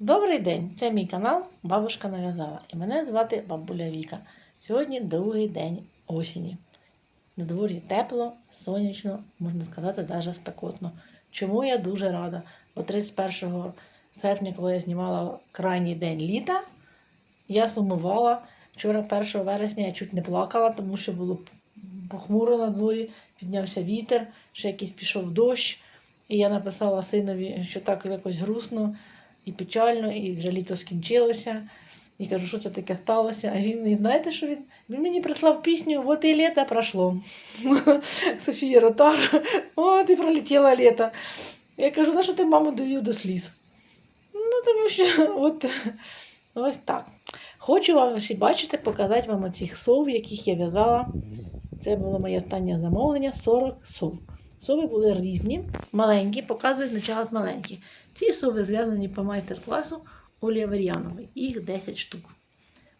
Добрий день! Це мій канал Бабушка нав'язала. І мене звати Бабуля Віка. Сьогодні другий день осені. На дворі тепло, сонячно, можна сказати, навіть спекотно. Чому я дуже рада? Бо 31 серпня, коли я знімала крайній день літа, я сумувала. Вчора, 1 вересня, я чуть не плакала, тому що було похмуро на дворі, піднявся вітер, ще якийсь пішов дощ. І я написала синові, що так якось грустно і печально, і вже літо скінчилося. І кажу, що це таке сталося. А він, знаєте, що він? Він мені прислав пісню «Вот і літо пройшло. Софія Ротар, от і пролетіло літо. Я кажу, на що ти маму довів до сліз? Ну, тому що от ось так. Хочу вам всі бачити, показати вам оцих сов, яких я в'язала. Це було моє останнє замовлення 40 сов. Сови були різні, маленькі, показую спочатку маленькі. Ці сови зв'язані по майстер-класу Олі Авер'янової. Їх 10 штук.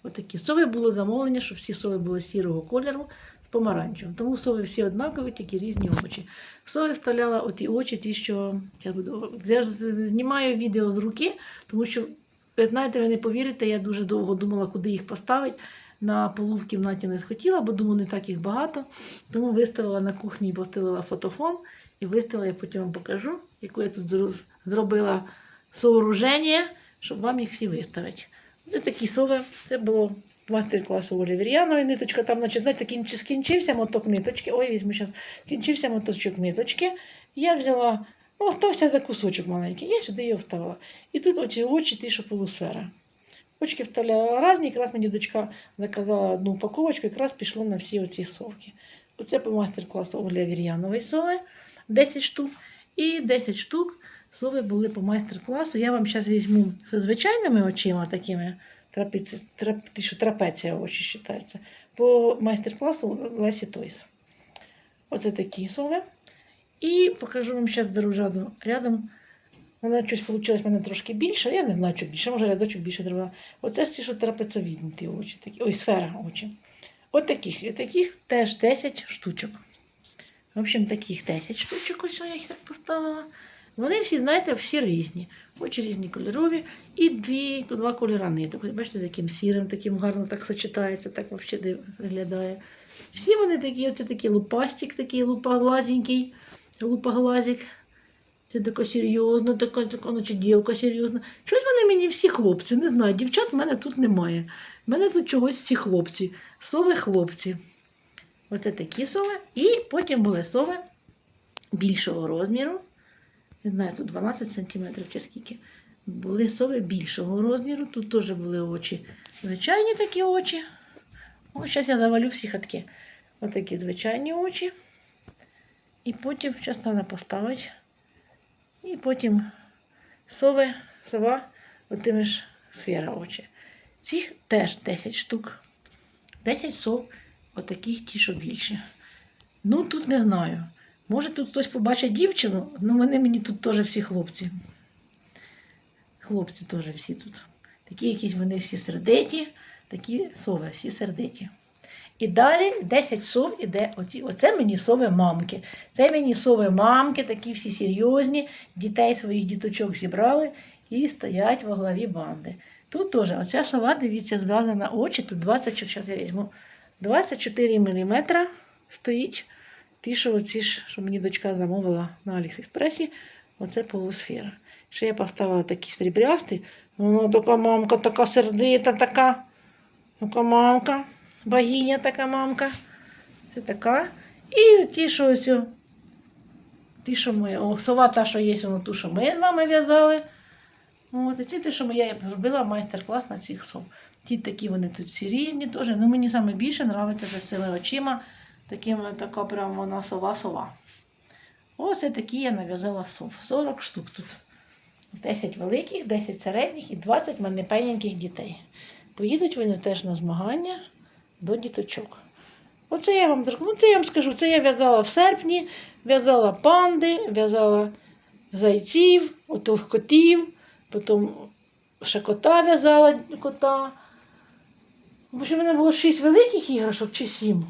Отакі сови було замовлення, що всі сови були сірого кольору з помаранчевим. Тому сови всі однакові, тільки різні очі. Сови вставляла оті очі, ті, що я, буду... я знімаю відео з руки, тому що, знаєте, ви не повірите, я дуже довго думала, куди їх поставити. На полу в кімнаті не схотіла, бо думаю, не так їх багато. Тому виставила на кухні, і постелила фотофон і виставила, я потім вам покажу, яку я тут зробила сооруження, щоб вам їх всі виставити. Це такі сови. Це було мастер-класу Олі Вір'янової. Ниточка там, значить, знаєте, скінчився моток ниточки. Ой, візьму зараз. Скінчився моточок ниточки. Я взяла, ну, остався за кусочок маленький. Я сюди його вставила. І тут очі, очі ті, що полусфера. Очки вставляла різні, якраз мені дочка заказала одну упаковочку, якраз пішло на всі оці совки. Оце по майстер-класу Олі Вір'янової сови 10 штук. І 10 штук сови були по майстер-класу. Я вам зараз візьму з звичайними очима, такими трапеці, трап, що трапеція очі вважається, по майстер-класу Лесі Тойс. Оце такі сови. І покажу вам зараз беру рядом. рядом. Вона щось вийшло в мене трошки більше. Я не знаю, що більше, може рядочок більше треба. Оце ті, що трапецовідні ті очі. Такі. Ой, сфера очі. От таких. Таких теж 10 штучок. В общем, таких 10 штучок, ось я їх так поставила. Вони всі, знаєте, всі різні. Очі різні кольорові. І дві, два кольори ниток. Бачите, таким сірим, таким гарно так сочетається, так взагалі виглядає. Всі вони такі, оце такий лупастик, такий лупоглазенький, лупоглазик. Це така серйозна, така, така наче дівка серйозна. Щось вони мені всі хлопці, не знаю. Дівчат в мене тут немає. В мене тут чогось всі хлопці. Сови хлопці. Оце такі сови. І потім були сови більшого розміру. Не знаю, тут 12 см чи скільки. Були сови більшого розміру. Тут теж були очі. Звичайні такі очі. О, зараз я завалю всі хатки. Отакі звичайні очі. І потім зараз треба поставити. І потім сови, сова, отими ж сфера очі. Цих теж 10 штук. 10 сов, отаких ті, що більше. Ну, тут не знаю. Може, тут хтось побачить дівчину, ну вони мені тут теж всі хлопці. Хлопці теж всі тут. Такі якісь вони всі сердиті, такі сови, всі сердиті. І далі 10 сов іде. Оці, оце мені сови мамки. Це мені сови мамки, такі всі серйозні. Дітей своїх діточок зібрали і стоять во главі банди. Тут теж оця сова, дивіться, зв'язана очі, тут 24, зараз я візьму, 24 мм стоїть. Ті, що оці ж, що мені дочка замовила на Аліекспресі, оце полусфера. Ще я поставила такі срібрясті, воно така мамка, така сердита, така, така мамка, богиня така мамка. Це така. І ті, що ось, ті, що ми, о, сова та, що є, воно ту, що ми з вами в'язали. От, і ті, що ми, я зробила майстер-клас на цих сов. Ті такі вони тут всі різні теж. Ну, мені саме більше подобається за цими очима. Такими така прям вона сова-сова. Ось такі я нав'язала сов. 40 штук тут. 10 великих, 10 середніх і 20 манепеньких дітей. Поїдуть вони теж на змагання до діточок. Оце я вам. Ну, це я вам скажу, це я в'язала в серпні, в'язала панди, в'язала зайців, котів, потім ще кота в'язала кота. Бо що в мене було 6 великих іграшок чи 7.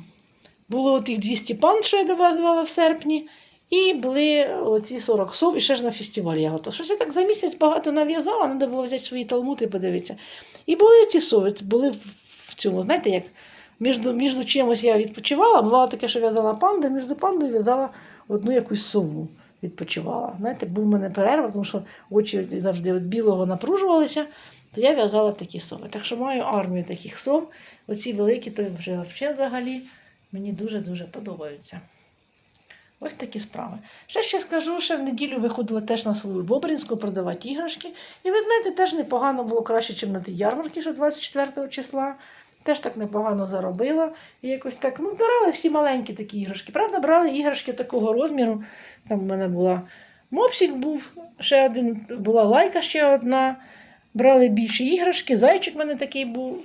Було тих 200 панд, що я давала в серпні, І були оці 40 сов, і ще ж на фестивалі я готова. Щось я так за місяць багато нав'язала, треба було взяти свої талмути і подивитися. І були ці сови, були в- в цьому, знаєте, як між, між чимось я відпочивала, бувало таке, що в'язала панду, між пандою в'язала одну якусь сову. Відпочивала. Знаєте, був у мене перерва, тому що очі завжди від білого напружувалися, то я в'язала такі сови. Так що маю армію таких сов. Оці великі, то вже взагалі мені дуже-дуже подобаються. Ось такі справи. Ще ще скажу, що в неділю виходила теж на свою Бобринську продавати іграшки. І ви знаєте, теж непогано було краще, ніж на тій ярмарці, що 24 числа. Теж так непогано заробила. І якось так, ну, брали всі маленькі такі іграшки. Правда, брали іграшки такого розміру. Там в мене була мопсик був, ще один, була лайка ще одна. Брали більші іграшки, зайчик в мене такий був.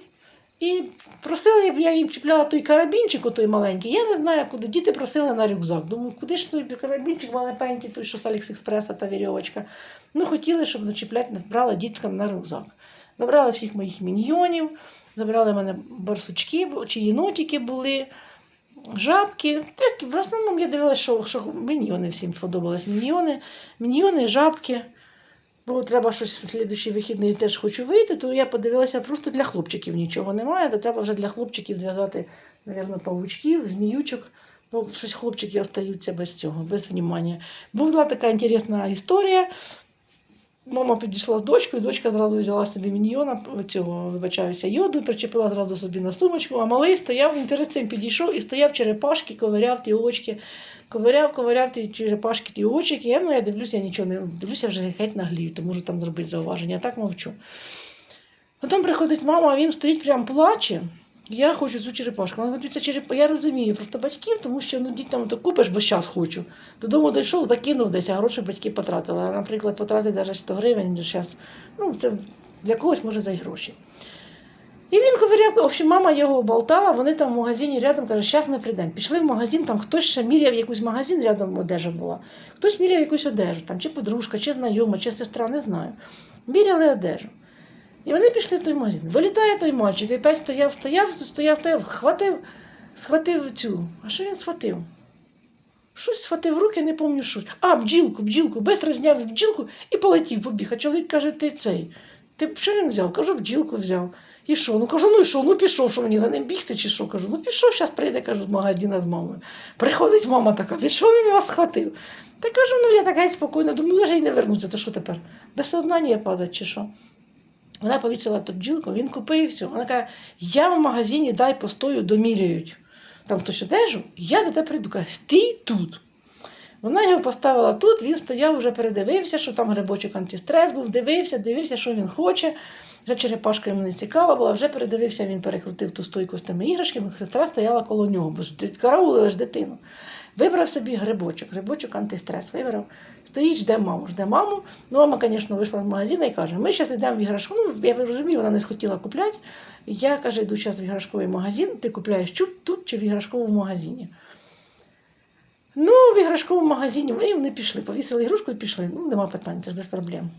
І просили, я їм чіпляла той карабінчик, той маленький. Я не знаю, куди. Діти просили на рюкзак. Думаю, куди ж той карабінчик маленький, той, що з Алікс-Експреса та вірьовочка. Ну, хотіли, щоб начіпляти, брали діткам на рюкзак. Забрали всіх моїх міньйонів, забрали в мене барсучки, чи єнотики були, жабки. Так, в основному я дивилася, що, що міньйони всім сподобались. Міньйони, міньйони, жабки. Бо треба щось слідуючий вихідний теж хочу вийти, то я подивилася, просто для хлопчиків нічого немає, то треба вже для хлопчиків зв'язати, мабуть, павучків, зміючок. Бо щось хлопчики остаються без цього, без внимання. Була така інтересна історія. Мама підійшла з дочкою, дочка зразу взяла собі міньйона, цього, вибачаюся, йоду, причепила зразу собі на сумочку, а малий стояв інтересом підійшов і стояв черепашки, ковиряв ті очки, ковиряв, ковиряв ті черепашки, ті очики. Я, ну, я дивлюся, я нічого не дивлюся, вже геть наглію, то можу там зробити зауваження, а так мовчу. Потім приходить мама, а він стоїть прям плаче. Я хочу цю черепашку. Вона говорить, череп... Я розумію просто батьків, тому що ну, дітям то купиш, бо зараз хочу. Додому дійшов, закинув десь, а гроші батьки потратили. А, наприклад, потратити навіть 100 гривень, зараз, ну, це для когось може за гроші. І він ковиряв, в общем, мама його болтала, вони там в магазині рядом каже, зараз ми прийдемо. Пішли в магазин, там хтось ще міряв якийсь магазин, рядом одежа була. Хтось міряв якусь одежу, там, чи подружка, чи знайома, чи сестра, не знаю. Міряли одежу. І вони пішли в той магазин. Вилітає той мальчик, і опять стояв, стояв, стояв, стояв, хватив, схватив цю. А що він схватив? Щось схватив в руки, не пам'ятаю що. А, бджілку, бджілку, быстро зняв бджілку і полетів, побіг. А чоловік каже, ти цей. Ти що він взяв? Кажу, бджілку взяв. І що? Ну кажу, ну і що? Ну пішов, що мені за ним бігти чи що? Кажу, ну пішов, зараз прийде, кажу, з магазина з мамою. Приходить мама така, від що він вас схватив? Та кажу, ну я така геть спокійно, думаю, вже й не вернуться, то що тепер? Без сознання падать чи що? Вона повісила ту бджілку, він купив все. Вона каже, я в магазині дай постою, доміряють. Там хтось одежу, я до тебе прийду. Каже, стій тут. Вона його поставила тут, він стояв, вже передивився, що там грибочок антистрес був, дивився, дивився, що він хоче. Вже черепашка йому не цікава була, вже передивився, він перекрутив ту стойку з тими іграшками, сестра стояла коло нього, бо ти караулила ж дитину. Вибрав собі грибочок, грибочок антистрес вибрав. Стоїть, жде маму, жде маму. Ну, мама, звісно, вийшла з магазину і каже, ми зараз йдемо в іграшку. Ну, я розумію, вона не схотіла купляти. Я каже, йду зараз в іграшковий магазин, ти купляєш тут, тут чи в іграшковому магазині. Ну, в іграшковому магазині вони, вони пішли, повісили ігрушку і пішли. Ну, нема питань, це ж без проблем.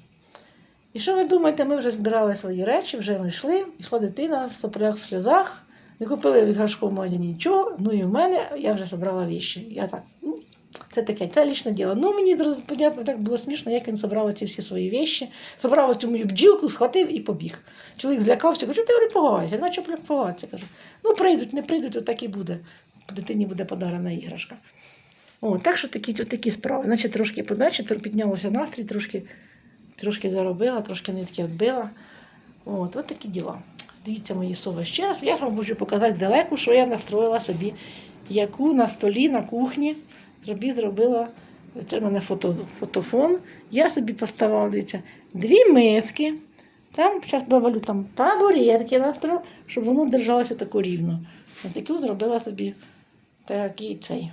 І що ви думаєте, ми вже збирали свої речі, вже ми йшли, йшла дитина в соплях, в сльозах, не купили в іграшковому магазині нічого, ну і в мене я вже зібрала віші. Я так, ну, це таке, це лічне діло. Ну, мені понятно, так було смішно, як він зібрав ці всі свої віші, зібрав цю мою бджілку, схватив і побіг. Чоловік злякався, кажу, ти говорю, погайся, нема. Кажу, ну прийдуть, не прийдуть, то так і буде. Дитині буде подарена іграшка. О, так що такі, такі справи. Значить, трошки подачі, піднялося настрій, трошки, трошки заробила, трошки нитки відбила. От, от такі діла. Дивіться мої сови ще раз. Я вам хочу показати далеко, що я настроїла собі, яку на столі, на кухні собі зробила. Це в мене фото, фотофон. Я собі поставила, дивіться, дві миски. Там зараз добавлю там табуретки настрою, щоб воно держалося тако рівно. Ось таку зробила собі такий цей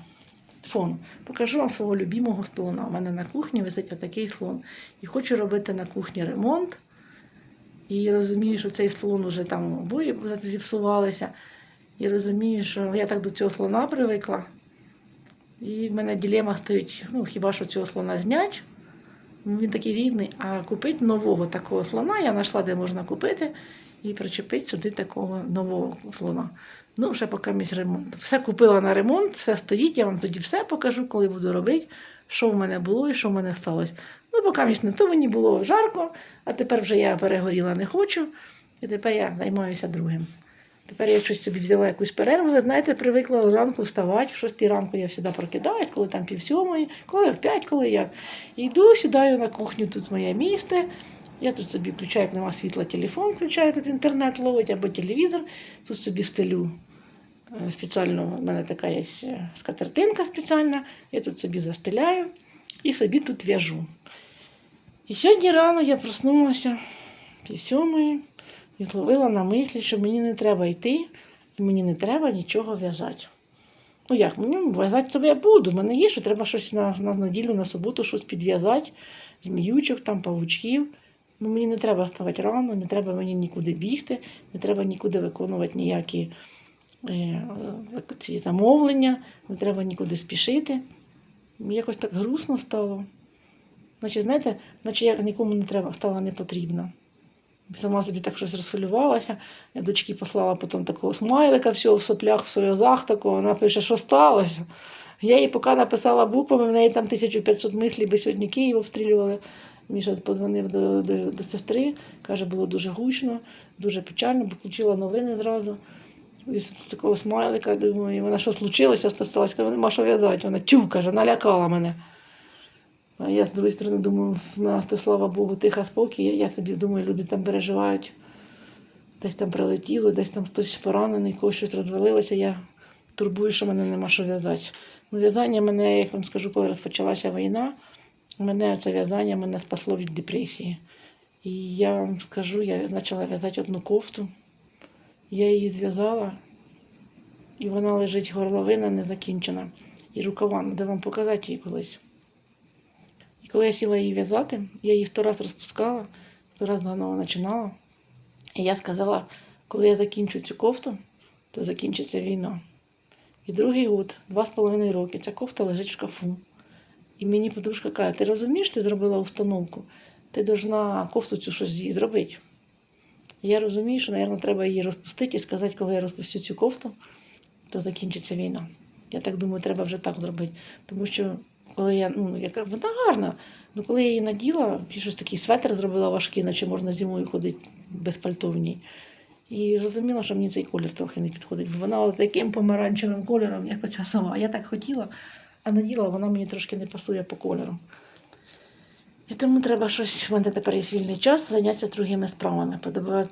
фон. Покажу вам свого любимого слона. У мене на кухні висить отакий слон. І хочу робити на кухні ремонт. І розумію, що цей слон уже там обої зіпсувалися. І розумію, що я так до цього слона привикла. І в мене ділема стоїть, ну, хіба що цього слона зняти. Ну, Він такий рідний, а купити нового такого слона я знайшла, де можна купити, і причепити сюди такого нового слона. Ну, ще поки місь ремонт. Все купила на ремонт, все стоїть, я вам тоді все покажу, коли буду робити, що в мене було і що в мене сталося. Ну, поки між не то мені було жарко, а тепер вже я перегоріла не хочу, і тепер я займаюся другим. Тепер я щось собі взяла якусь перерву. Ви знаєте, привикла ранку вставати. В шостій ранку я завжди прокидаюсь, коли там пів сьомої, коли в п'ять, коли я йду, сідаю на кухню, тут моє місце. Я тут собі включаю, як нема світла, телефон, включаю, тут інтернет ловить або телевізор, тут собі стелю. е, Спеціально в мене така є е, скатертинка спеціальна, я тут собі застеляю і собі тут в'яжу. І сьогодні рано я проснулася пів сьомої і зловила на мислі, що мені не треба йти, і мені не треба нічого в'язати. Ну як, мені в'язати себе я буду. У мене є, що треба щось на, на неділю, на суботу, щось підв'язати, зміючок, там, павучків. Ну, мені не треба вставати рано, не треба мені нікуди бігти, не треба нікуди виконувати ніякі е, ці замовлення, не треба нікуди спішити. Якось так грустно стало. Значить, знаєте, наче я нікому не треба, стала не потрібна. Сама собі так щось розхвилювалася. Я дочці послала потім такого смайлика, всього в соплях, в сльозах такого. Вона пише, що сталося. Я їй поки написала буквами, в неї там 1500 мислів, бо сьогодні Київ обстрілювали. Міша подзвонив до, до, до сестри, каже, було дуже гучно, дуже печально, бо включила новини зразу. І з такого смайлика, думаю, вона що случилося, сталося, каже, нема що в'язати. Вона тю, каже, налякала мене. А я з другої сторони думаю, в нас, то, слава Богу, тиха спокій. Я, я собі думаю, люди там переживають. Десь там прилетіло, десь там хтось поранений, когось щось розвалилося. Я турбую, що мене нема що в'язати. Ну, в'язання мене, як вам скажу, коли розпочалася війна, мене це в'язання мене спасло від депресії. І я вам скажу, я почала в'язати одну кофту. Я її зв'язала, і вона лежить горловина не закінчена. І рукава, де вам показати її колись. І коли я сіла її в'язати, я її сто раз розпускала, сто раз заново починала. І я сказала, коли я закінчу цю кофту, то закінчиться війна. І другий год, два з половиною роки, ця кофта лежить в шкафу. І мені подружка каже, ти розумієш, ти зробила установку, ти должна кофту цю щось її зробити. Я розумію, що, мабуть, треба її розпустити і сказати, коли я розпустю цю кофту, то закінчиться війна. Я так думаю, треба вже так зробити. Тому що коли я, ну, яка вона гарна, ну коли я її наділа, щось такий светр зробила важкий, наче можна зимою ходити без пальто. І зрозуміла, що мені цей колір трохи не підходить, бо вона таким помаранчевим кольором, як оця сова. Я так хотіла, а наділа, вона мені трошки не пасує по кольору. І тому треба щось, в мене тепер є вільний час, зайнятися другими справами.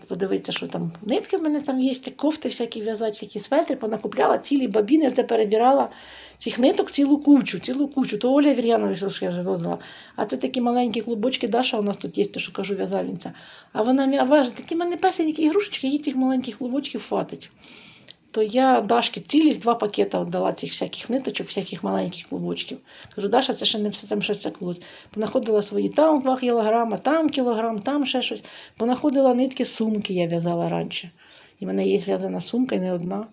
Подивитися, що там нитки в мене там є, кофти всякі в'язати, всякі светри, понакупляла цілі бабіни, вже перебирала цих ниток цілу кучу, цілу кучу. То Оля Вір'янович, що я вже в'язала. А це такі маленькі клубочки, Даша у нас тут є, то що кажу в'язальниця. А вона важить, такі в мене песенькі ігрушечки, їй тих маленьких клубочків хватить. То я Дашки цілість два пакета віддала цих всяких ниточок, всяких маленьких клубочків. Кажу, Даша, це ще не все там це колоть. Понаходила свої там 2 кілограма, там кілограм, там ще щось. Понаходила нитки, сумки я в'язала раніше. І в мене є зв'язана сумка, і не одна.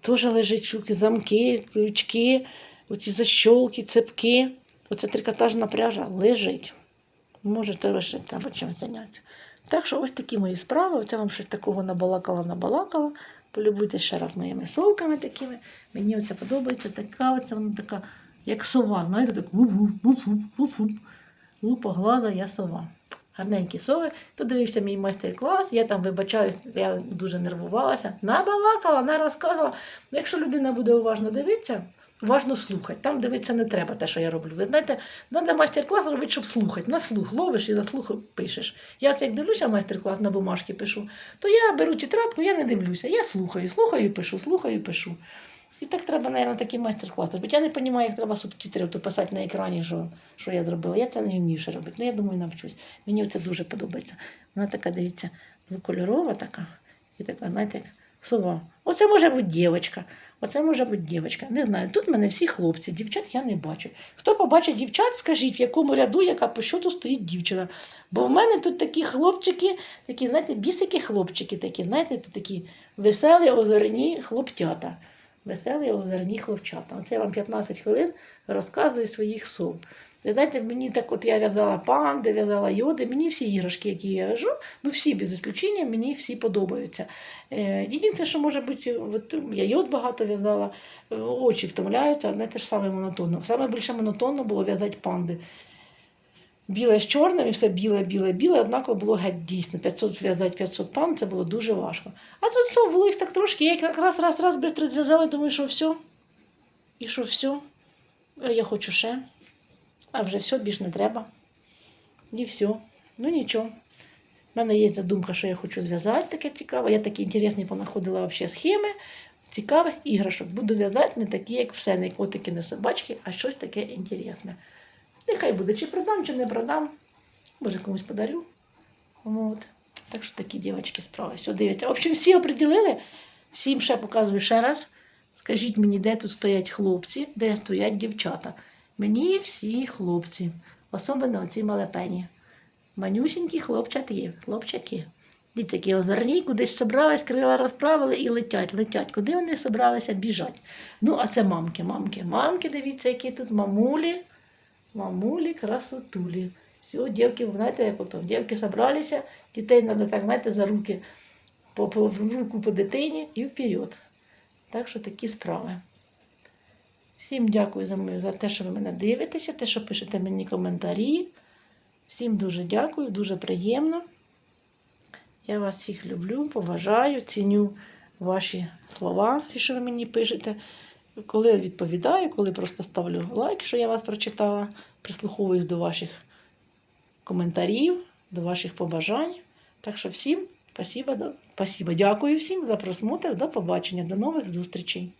Теж лежать штуки, замки, крючки, оці защолки, цепки. Оця трикотажна пряжа лежить. Може, треба ще треба чим зайняти. Так що ось такі мої справи. Оце вам щось такого набалакала, набалакала. Полюбуйте ще раз моїми совками такими. Мені оце подобається така, оця вона така, як сова. Знаєте, так глаза, я сова. Гарненькі сови. Тут дивився мій майстер-клас, я там вибачаюсь, я дуже нервувалася. Набалакала, не розказувала. Якщо людина буде уважно дивитися, уважно слухати. Там дивитися не треба те, що я роблю. Ви знаєте, треба майстер-клас робити, щоб слухати. На слух ловиш і на слух пишеш. Я як дивлюся майстер-клас на бумажки пишу, то я беру тетрадку, я не дивлюся. Я слухаю, слухаю, пишу, слухаю, пишу. І так треба, мабуть, такий майстер-клас робити. Я не розумію, як треба субтитри писати на екрані, що, що я зробила. Я це не вмію ще робити. Ну, я думаю, навчусь. Мені це дуже подобається. Вона така, дивіться, двокольорова така. І така, знаєте, як сова. Оце може бути дівчинка. Оце може бути дівчинка. Не знаю. Тут в мене всі хлопці, дівчат я не бачу. Хто побачить дівчат, скажіть, в якому ряду, яка по щоту стоїть дівчина. Бо в мене тут такі хлопчики, такі, знаєте, бісики хлопчики, такі, знаєте, тут такі веселі озерні хлопчата. Веселі озерні хлопчата. Оце я вам 15 хвилин розказую своїх сов. Знаєте, мені так от я в'язала панди, в'язала йоди, мені всі іграшки, які я в'яжу, ну всі без ісключення, мені всі подобаються. Е, єдине, що може бути, от, я йод багато в'язала, е, очі втомляються, але те ж саме монотонно. Саме більше монотонно було в'язати панди. Біле з чорним і все біле, біле, біле, однаково було геть дійсно. 500 зв'язати 500 пан, це було дуже важко. А тут все, було їх так трошки, я їх так раз, раз, раз швидко зв'язала, думаю, що все. І що все. Я хочу ще. А вже все, більш не треба. І все. Ну нічого. У мене є задумка, що я хочу зв'язати таке цікаве. Я такі інтересні понаходила взагалі схеми. Цікавих іграшок. Буду в'язати не такі, як все, не котики, не собачки, а щось таке інтересне. Нехай буде, чи продам, чи не продам. Може, комусь подарю. От. Так що такі дівчатки справи. Все, дивіться. В общем, всі оприділили. Всім ще показую ще раз. Скажіть мені, де тут стоять хлопці, де стоять дівчата. Мені всі хлопці, особливо оці малепені. Манюсінькі хлопчаки, хлопчаки. Діти такі озорні, кудись собрались, крила розправили і летять, летять. Куди вони собралися біжать? Ну, а це мамки, мамки. Мамки, дивіться, які тут мамулі, мамулі, красотулі. Все, дівки, знаєте, як ото, дівки зібралися, дітей треба так, знаєте, за руки, по, по в руку по дитині і вперед. Так що такі справи. Всім дякую за, за те, що ви мене дивитеся, те, що пишете мені коментарі. Всім дуже дякую, дуже приємно. Я вас всіх люблю, поважаю, ціню ваші слова, що ви мені пишете. Коли я відповідаю, коли просто ставлю лайк, що я вас прочитала, прислуховуюсь до ваших коментарів, до ваших побажань. Так що всім спасибо, спасибо. дякую всім за просмотр. До побачення, до нових зустрічей.